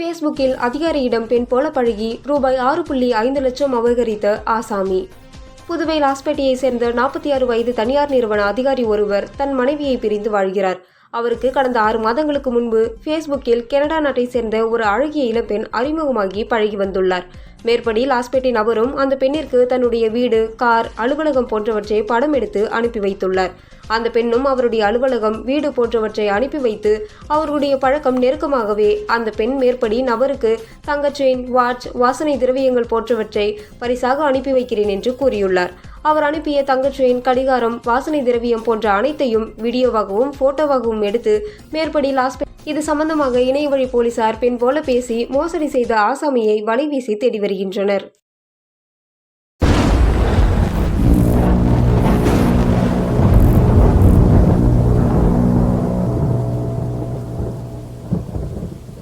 ஃபேஸ்புக்கில் அதிகாரியிடம் பெண் போல பழகி ரூபாய் ஆறு புள்ளி ஐந்து லட்சம் அபகரித்த ஆசாமி. புதுவை லாஸ்பேட்டையை சேர்ந்த நாற்பத்தி ஆறு வயது தனியார் நிறுவன அதிகாரி ஒருவர் தன் மனைவியை பிரிந்து வாழ்கிறார். அவருக்கு கடந்த ஆறு மாதங்களுக்கு முன்பு ஃபேஸ்புக்கில் கனடா நாட்டை சேர்ந்த ஒரு அழகிய இளம்பெண் அறிமுகமாகி பழகி வந்துள்ளார். மேற்படி லாஸ்பேட்டை நபரும் அந்த பெண்ணிற்கு தன்னுடைய வீடு கார் அலுவலகம் போன்றவற்றை படம் எடுத்து அனுப்பி வைத்துள்ளார். அந்த பெண்ணும் அவருடைய அலுவலகம் வீடு போன்றவற்றை அனுப்பி வைத்து அவர்களுடைய பழக்கம் நெருக்கமாகவே அந்த பெண் மேற்படி நபருக்கு தங்க செயின் வாட்ச் வாசனை திரவியங்கள் போன்றவற்றை பரிசாக அனுப்பி வைக்கிறேன் என்று கூறியுள்ளார். அவர் அனுப்பிய தங்க செயின் கடிகாரம் வாசனை திரவியம் போன்ற அனைத்தையும் வீடியோவாகவும் போட்டோவாகவும் எடுத்து மேற்படி லாஸ்பே இது சம்பந்தமாக இணையவழி போலீசார் பெண் போல பேசி மோசடி செய்த ஆசாமியை வலைவீசி தேடி வருகின்றனர்.